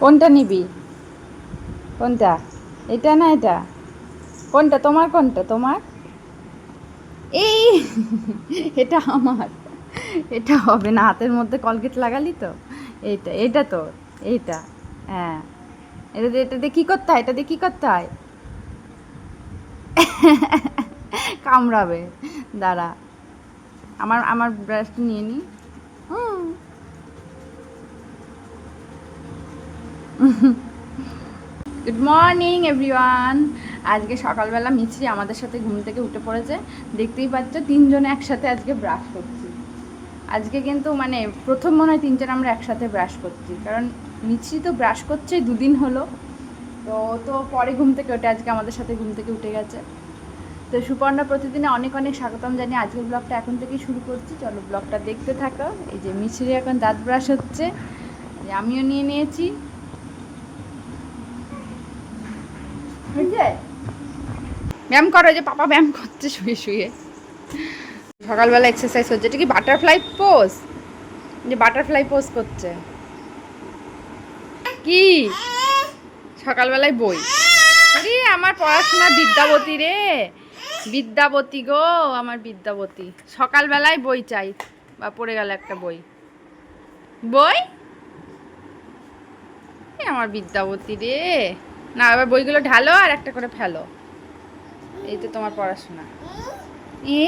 কোনটা নিবি? কোনটা? এটা না এটা? কোনটা? তোমার কোনটা? তোমার? এই, এটা আমার। এটা হবে না, হাতের মধ্যে কলগেট লাগালি তো। এইটা এটা তো এইটা। হ্যাঁ। এটা এটা দিয়ে কী করতে হয়? এটা দিয়ে কী করতে হয়? কামড়াবে। দাঁড়া। আমার আমার ব্রাশটা নিয়ে নি। গুড মর্নিং এভরিওয়ান আজকে সকালবেলা মিছরি আমাদের সাথে ঘুম থেকে উঠে পড়েছে। দেখতেই পাচ্ছ, তিনজনে একসাথে আজকে ব্রাশ করছি। আজকে কিন্তু মানে প্রথম মনে হয় তিনজন আমরা একসাথে ব্রাশ করছি। কারণ মিছরি তো ব্রাশ করছে, দুদিন হলো। তো তো পরে ঘুম থেকে ওঠে, আজকে আমাদের সাথে ঘুম থেকে উঠে গেছে। তো সুপর্ণা প্রতিদিনে অনেক অনেক স্বাগতম জানি আজকের ব্লগটা এখন থেকেই শুরু করছি। চলো ব্লগটা দেখতে থাকো। এই যে মিছরি এখন দাঁত ব্রাশ হচ্ছে। আমিও নিয়ে নিয়েছি হয়েছে ব্যায়াম করো যে পাপা ব্যায়াম করছে, শুয়ে শুয়ে। সকালবেলা এক্সারসাইজ হচ্ছে, এটা কি বাটারফ্লাই পোজ যে বাটারফ্লাই পোজ করছে। কি? সকালবেলায় বই। আরে, আমার পড়াশোনা বিদ্যাবতী রে। বিদ্যাবতী গো, আমার বিদ্যাবতী। সকালবেলায় বই চাই, বা পড়ে গেল একটা বই। বই? আমার বিদ্যাবতী রে। না এবার বইগুলো ঢালো আর একটা করে ফেলো। এই তো তোমার পড়াশোনা। এ?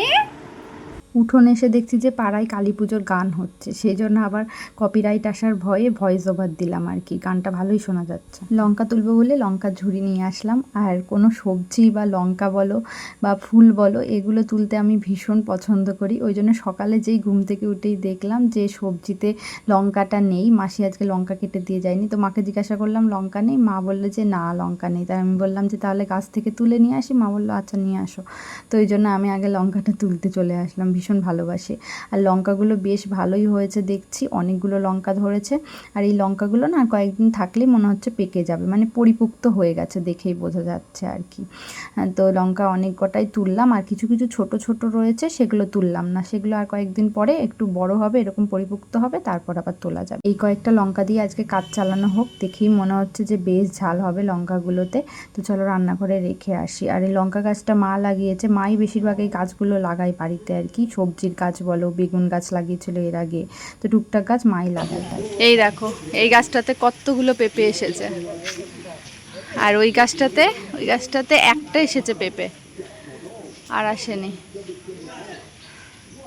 উঠোনে এসে দেখছি যে পাড়ায় কালী পুজোর গান হচ্ছে। সেই জন্য আবার কপিরাইট আসার ভয়ে ভয়েস ওভার দিলাম আর কি। গানটা ভালোই শোনা যাচ্ছে। লঙ্কা তুলবো বলে লঙ্কার ঝুড়ি নিয়ে আসলাম। আর কোনো সবজি বা লঙ্কা বলো বা ফুল বলো, এগুলো তুলতে আমি ভীষণ পছন্দ করি। ওই জন্য সকালে যেই ঘুম থেকে উঠেই দেখলাম যে সবজিতে লঙ্কাটা নেই। মাসি আজকে লঙ্কা কেটে দিয়ে যায়নি। তো মাকে জিজ্ঞাসা করলাম, লঙ্কা নেই? মা বলল যে, না, লঙ্কা নেই। তাই আমি বললাম যে, তাহলে গাছ থেকে তুলে নিয়ে আসি? মা বলল আচ্ছা নিয়ে আসো। তো ওই জন্য আমি আগে লঙ্কাটা তুলতে চলে আসলাম। ভীষণ ভালোবাসি। আর লঙ্কাগুলো বেশ ভালোই হয়েছে দেখছি অনেকগুলো লঙ্কা ধরেছে। আর এই লঙ্কাগুলো না কয়েকদিন থাকলেই মনে হচ্ছে পেকে যাবে মানে পরিপুক্ত হয়ে গেছে দেখেই বোঝা যাচ্ছে আর কি। হ্যাঁ, তো লঙ্কা অনেক কটাই তুললাম আর কিছু কিছু ছোট ছোট রয়েছে সেগুলো তুললাম না। সেগুলো আর কয়েকদিন পরে একটু বড় হবে এরকম পরিপুক্ত হবে তারপর আবার তোলা যাবে। এই কয়েকটা লঙ্কা দিয়ে আজকে কাজ চালানো হোক দেখেই মনে হচ্ছে যে বেশ ঝাল হবে লঙ্কাগুলোতে। তো চলো রান্নাঘরে রেখে আসি। আর এই লঙ্কা গাছটা মা লাগিয়েছে মাই বেশিরভাগ এই গাছগুলো লাগায় বাড়িতে আর কি। সবজির গাছ বলো, বেগুন গাছ লাগিয়েছিল এর আগে, তো টুকটাক গাছ মাই লাগায়। এই দেখো, এই গাছটাতে কতগুলো পেঁপে এসেছে। আর ওই গাছটাতে ওই গাছটাতে একটা এসেছে পেঁপে, আর আসেনি।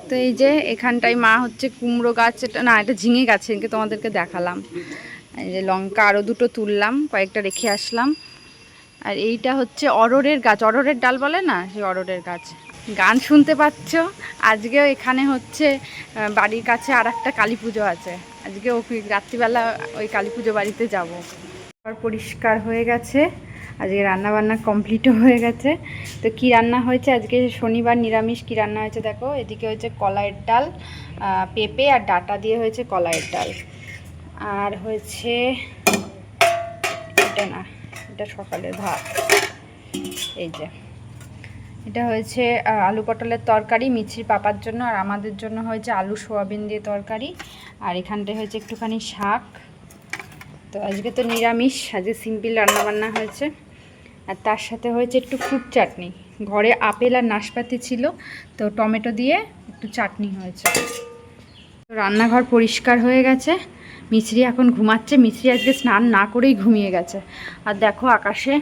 তো এই যে এখানটায় মা হচ্ছে কুমড়ো গাছ, এটা না, এটা ঝিঙে গাছ সেদিনকে তোমাদেরকে দেখালাম। এই যে লঙ্কা আরও দুটো তুললাম, কয়েকটা রেখে আসলাম। আর এইটা হচ্ছে অরড়ের গাছ অরড়ের ডাল বলে না, সেই অরড়ের গাছ। গান শুনতে পাচ্ছ? আজকেও এখানে হচ্ছে বাড়ির কাছে আর একটা কালী পুজো আছে। আজকে ও রাত্রিবেলা ওই কালী পুজো বাড়িতে যাব। পরিষ্কার হয়ে গেছে। আজকে রান্না বান্না কমপ্লিটও হয়ে গেছে। তো কি রান্না হয়েছে? আজকে শনিবার নিরামিষ কি রান্না হয়েছে দেখো? এদিকে হয়েছে কলাইয়ের ডাল পেঁপে আর ডাটা দিয়ে হয়েছে কলাইয়ের ডাল। আর হয়েছে, এটা না, এটা সকালের ভাত। এই যে। এটা হয়েছে আলু পটলের তরকারি, মিছির পাপার জন্য, আর আমাদের জন্য হয়েছে আলু সোয়াবিন দিয়ে তরকারি। আর এখানটায় হয়েছে একটুখানি শাক। তো আজকে তো নিরামিষ, আজকে সিম্পল রান্নাবান্না হয়েছে। আর তার সাথে হয়েছে একটু ফ্রুট চাটনি। ঘরে আপেল আর নাশপাতি ছিল, তো টমেটো দিয়ে একটু চাটনি হয়েছে। রান্নাঘর পরিষ্কার হয়ে গেছে। মিছরি এখন ঘুমাচ্ছে, মিছরি আজকে স্নান না করেই ঘুমিয়ে গেছে। আর দেখো আকাশে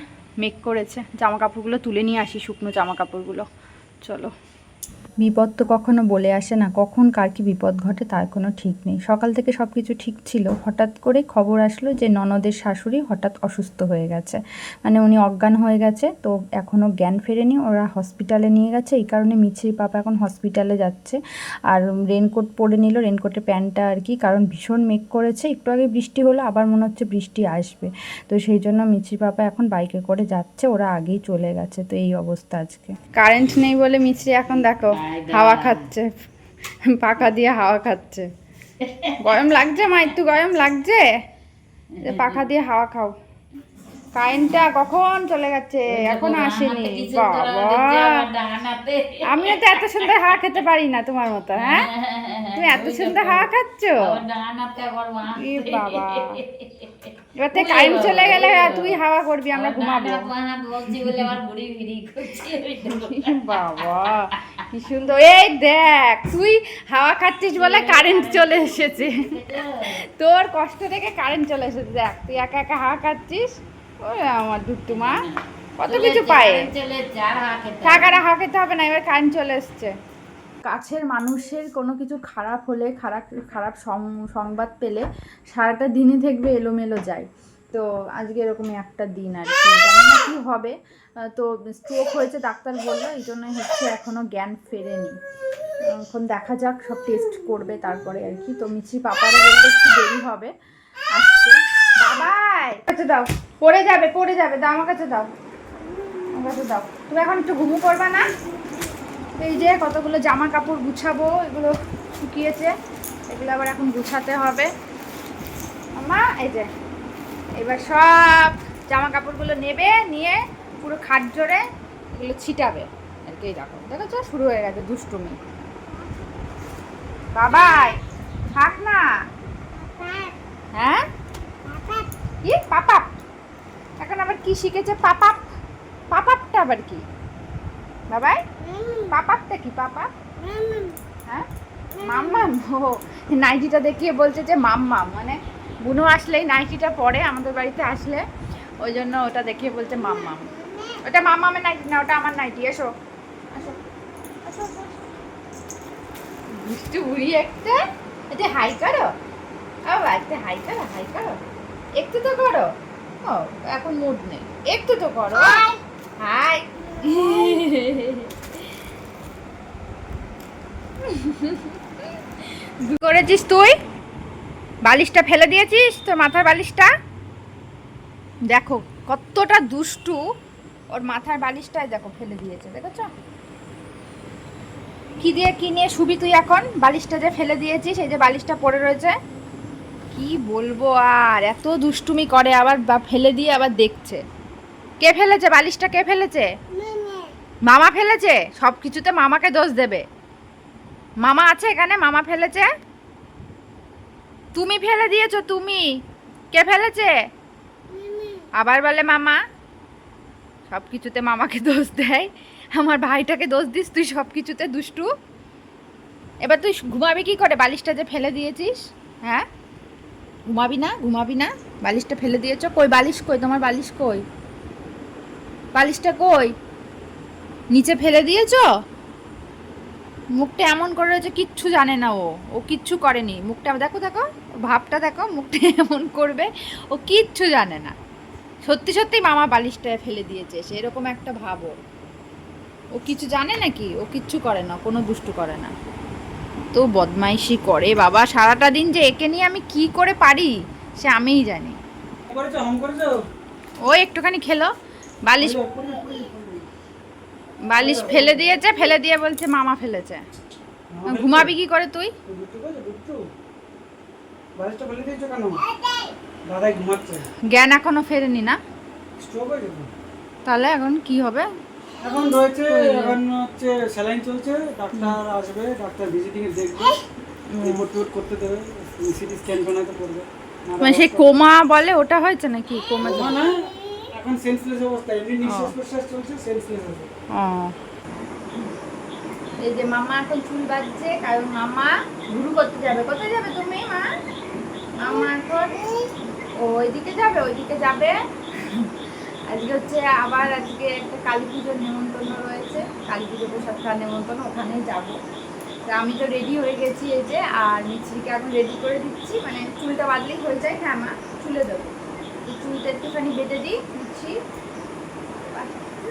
মেঘ করেছে জামা কাপড়গুলো তুলে নিয়ে আসি শুকনো জামা কাপড়গুলো চলো। বিপদ তো কখনো বলে আসে না, কখন কার কি বিপদ ঘটে তার কোনো ঠিক নেই। সকাল থেকে সব কিছু ঠিক ছিল, হঠাৎ করে খবর আসলো যে ননদের শাশুড়ি হঠাৎ অসুস্থ হয়ে গেছে। মানে উনি অজ্ঞান হয়ে গেছে, তো এখনও জ্ঞান ফেরেনি, ওরা হসপিটালে নিয়ে গেছে, এই কারণে মিছির পাপা এখন হসপিটালে যাচ্ছে। আর রেনকোট পরে নিল রেনকোটের প্যান্টটা আর কি, কারণ ভীষণ মেঘ করেছে, একটু আগে বৃষ্টি হলো, আবার মনে হচ্ছে বৃষ্টি আসবে। তো সেই জন্য মিছির পাপা এখন বাইকে করে যাচ্ছে, ওরা আগেই চলে গেছে, তো এই অবস্থা আজকে। কারেন্ট নেই বলে মিছরি এখন দেখো। হাওয়া খাচ্ছে পাখা দিয়ে হাওয়া খাচ্ছে। গরম লাগছে মা একটু গরম লাগছে? যে পাখা দিয়ে হাওয়া খাও। কারেন্টটা কখন চলে গেছে? এখন আসেনি। আমিও তো এত সুন্দর হাওয়া খেতে পারি না তোমার মতো হ্যাঁ তুমি এত সুন্দর হাওয়া খাচ্ছ? বাবা। এবার থেকে কারেন্ট চলে গেলে তুই হাওয়া করবি আমরা ঘুমাবো। বাবা কি সুন্দর। এই দেখ তুই হাওয়া খাচ্ছিস বলে কারেন্ট চলে এসেছে। তোর কষ্ট থেকে কারেন্ট চলে এসেছে। দেখ তুই একা একা হাওয়া খাচ্ছিস ওরে আমার দুট্টু মা কত কিছু পায়ে? খেতে। হবে না এবার কারেন্ট চলে এসছে। কাছের মানুষের কোনো কিছু খারাপ হলে খারাপ খারাপ সংবাদ পেলে সারাটা দিনই দেখবে এলোমেলো যায়। তো আজকে এরকমই একটা দিন আর কি। জানি না কি হবে। তো স্ট্রোক হয়েছে ডাক্তার বলল এই জন্যই হচ্ছে এখনও জ্ঞান ফেরেনি। এখন দেখা যাক সব টেস্ট করবে তারপরে আর কি। তো মিছি পাপারও বলতে একটু দেরি হবে। বাবাই কাছে দাও। পড়ে যাবে পড়ে যাবে। দাও আমার কাছে দাও। আমার কাছে দাও। তুমি এখন একটু ঘুমু করবা না? এই যে কতগুলো জামা কাপড় গুছাবো এগুলো শুকিয়েছে। এগুলো আবার এখন গুছাতে হবে। আমা এই যে। এবার সব জামা কাপড়গুলো নেবে নিয়ে পুরো খাট জোরে এগুলো ছিটাবে। আর কি দেখো দেখেছ? শুরু হয়ে গেছে দুষ্টুমি। বাবাই থাক না। হ্যাঁ? কি পাপাপ। এখন আবার কি শিখেছে পাপাপ? পাপাপটা আবার কি? বাবাই পাপাপটা কি পাপা হ্যাঁ? মাম্মাম ও নাইটিটা দেখিয়ে বলছে যে মাম্মাম মানে বুনো আসলেই নাইটিটা পরে আমাদের বাড়িতে আসলে ওই জন্য ওটা দেখিয়ে বলছে মাম্মাম ওটা মাম্মামের নাইটি না ওটা আমার নাইটি এসো। আসো। আসো, আসো। দুষ্টু বুড়ি একটা? এটা হাই করো। ও একটা হাই করো হাই করো। একটু তো করো। ও এখন মুড নেই। একটু তো করো। হাই করেছিস তুই? বালিশটা ফেলে দিয়েছিস? তোর মাথার বালিশটা? দেখো কতটা দুষ্টু ওর মাথার বালিশটাই দেখো ফেলে দিয়েছে দেখেছ? কি দিয়ে কি নিয়ে শুবি তুই এখন? বালিশটা যে ফেলে দিয়েছিস এই যে বালিশটা পড়ে রয়েছে কি বলব আর? এত দুষ্টুমি করে, আবার বা ফেলে দিয়ে আবার দেখছে। কে ফেলেছে? বালিশটা কে ফেলেছে? মামা ফেলেছে? সব কিছুতে মামাকে দোষ দেবে। মামা আছে এখানে? মামা ফেলেছে? তুমি ফেলে দিয়েছ, তুমি। কে ফেলেছে? আবার বলে মামা সব কিছুতে মামাকে দোষ দেয়। আমার ভাইটাকে দোষ দিস, তুই সব কিছুতে দুষ্টু। এবার তুই ঘুমাবি কি করে? বালিশটা যে ফেলে দিয়েছিস হ্যাঁ? ঘুমাবি না ঘুমাবি না। বালিশটা ফেলে দিয়েছ। কই, বালিশ কই? তোমার বালিশ কই? বালিশটা কই? নিচে ফেলে দিয়েছ? মুখটা এমন করে রয়েছে, কিচ্ছু জানে না ও। ও কিচ্ছু করেনি। মুখটা, দেখো দেখো, ভাবটা দেখো, মুখটা এমন করবে, ও কিচ্ছু জানে না। সত্যি সত্যি মামা বালিশটা ফেলে দিয়েছে সে এরকম একটা ভাব ও কিছু জানে নাকি? ও কিচ্ছু করে না, কোনো দুষ্টু করে না। তো বদমাইশি করে। বাবা সারাটা দিন যে একে নিয়ে আমি কি করে পারি সে আমিই জানি। ও একটুখানি খেলো। বালিশ বালিশ ফেলে দিয়েছে ফেলে দিয়ে বলছে মামা ফেলেছে। ঘুমাবি কি করে তুই? জ্ঞান এখনও ফেরেনি না? তাহলে এখন কি হবে? এখন রয়েছে এখন হচ্ছে স্যালাইন চলছে ডাক্তার আসবে ডাক্তার ভিজিটিং এ দেখবে রিপোর্ট টিপোর্ট করতে দেবে সিটি স্ক্যান বানাতে পড়বে মানে সেই কোমা বলে ওটা হয়েছে নাকি কোমা না এখন সেন্সলেস অবস্থা এমনি নিঃশ্বাস প্রশ্বাস চলছে সেন্সলেস ও। এই যে মামা এখন চুল বাজছে কারণ মামা ঘুরু করতে যাবে। কোথায় যাবে তুমি মা? মামা এখন ও ওইদিকে যাবে ওইদিকে যাবে। আজকে হচ্ছে আবার আজকে একটা কালী পুজোর নেমন্তন্ন রয়েছে। কালী পুজো প্রসাদ খাওয়ার নেমন্তন্ন, ওখানেই যাব। তা আমি তো রেডি হয়ে গেছি এই যে, আর মিছরিকে এখন রেডি করে দিচ্ছি। মানে চুলটা বাদলেই হয়ে যায় হ্যাঁ মা? চুলে দেবো। চুলটা একটুখানি বেঁধে দিই, দিচ্ছি।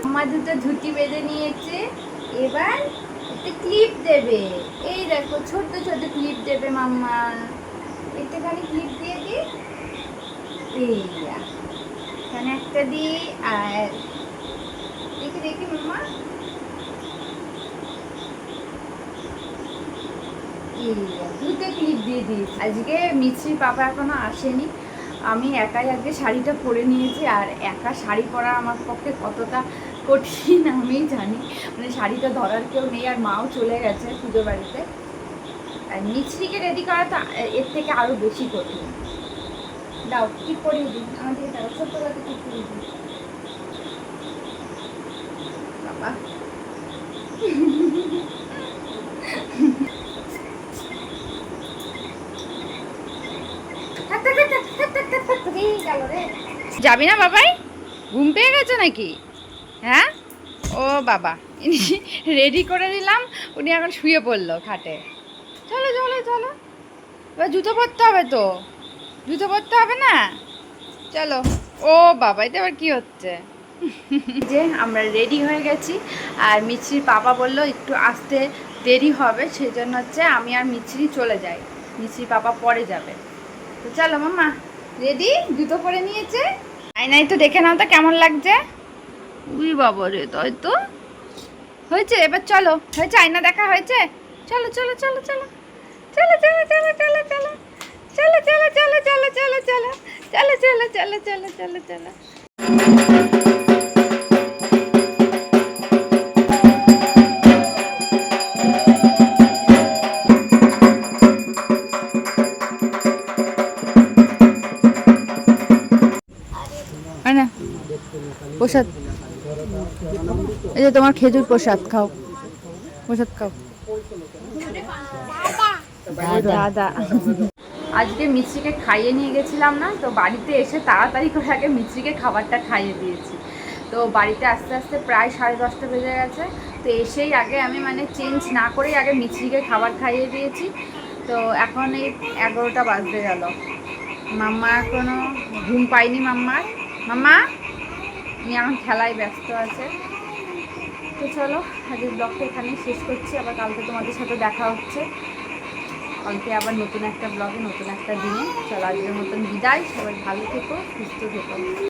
আমার দুটো ধুতি বেঁধে নিয়েছে। এবার একটা ক্লিপ দেবে। এই দেখো, ছোট্ট ছোট্ট ক্লিপ দেবে মাম্মা। একটুখানি ক্লিপ দিয়ে দি এই। এখানে একটা দি আর দেখি দেখি মাম্মা দুটো ক্লিপ দিয়ে দিই আজকে মিছরি পাপা এখনও আসেনি। আমি একাই আজকে শাড়িটা পরে নিয়েছি আর একা শাড়ি পরা আমার পক্ষে কতটা কঠিন আমি জানি। মানে শাড়িটা ধরার কেউ নেই আর মাও চলে গেছে পুজো বাড়িতে। আর মিছরিকে রেডি করা তো এর থেকে আরও বেশি কঠিন। দাও ঠিক করিয়ে দাও, ছোট্ট করে ঠিক বাবা। যাবি না বাবাই? ঘুম পেয়ে গেছে নাকি? হ্যাঁ? ও বাবা রেডি করে দিলাম উনি এখন শুয়ে পড়ল খাটে। চলো চলো চলো। এবার জুতো পরতে হবে তো? জুতো পরতে হবে না? চলো। ও বাবা এটা আবার কি হচ্ছে? যে আমরা রেডি হয়ে গেছি। আর মিছরির পাপা বলল একটু আসতে দেরি হবে সেই জন্য হচ্ছে আমি আর মিছরি চলে যাই। মিছরির পাপা পরে যাবে। তো চলো মামা রেডি? জুতো পরে নিয়েছে? আয়নাই তো দেখে নাও তো কেমন লাগছে। উই বাবা রে তাই তো। হয়েছে? এবার চলো। হয়েছে? আয়না দেখা হয়েছে? চলো চলো চলো চলো চলো। চলো চলো চলো চলো চলো। চলো চলো চলো চলো চলো চলো চলো চলো চলো চলো চলো না প্রসাদ এই যে তোমার খেজুর প্রসাদ খাও প্রসাদ খাও দাদা আজকে মিষ্টিকে খাইয়ে নিয়ে গেছিলাম না, তো বাড়িতে এসে তাড়াতাড়ি করে আগে মিষ্টিকে খাবারটা খাইয়ে দিয়েছি। তো বাড়িতে আস্তে আস্তে প্রায় সাড়ে দশটা বেজে গেছে, তো এসেই আগে আমি মানে চেঞ্জ না করেই আগে মিষ্টিকে খাবার খাইয়ে দিয়েছি। তো এখন এই এগারোটা বাজতে গেল। মাম্মা এখনও ঘুম পাইনি মাম্মার মাম্মা উনি এখন খেলায় ব্যস্ত আছে। তো চলো, আজকের ব্লগটা এখানেই শেষ করছি, আবার কালকে তোমাদের সাথে দেখা হচ্ছে। কালকে আবার নতুন একটা ব্লগে নতুন একটা দিনে। চলো আজকের মতন বিদায়। সবাই ভালো থেকো, সুস্থ থেকো।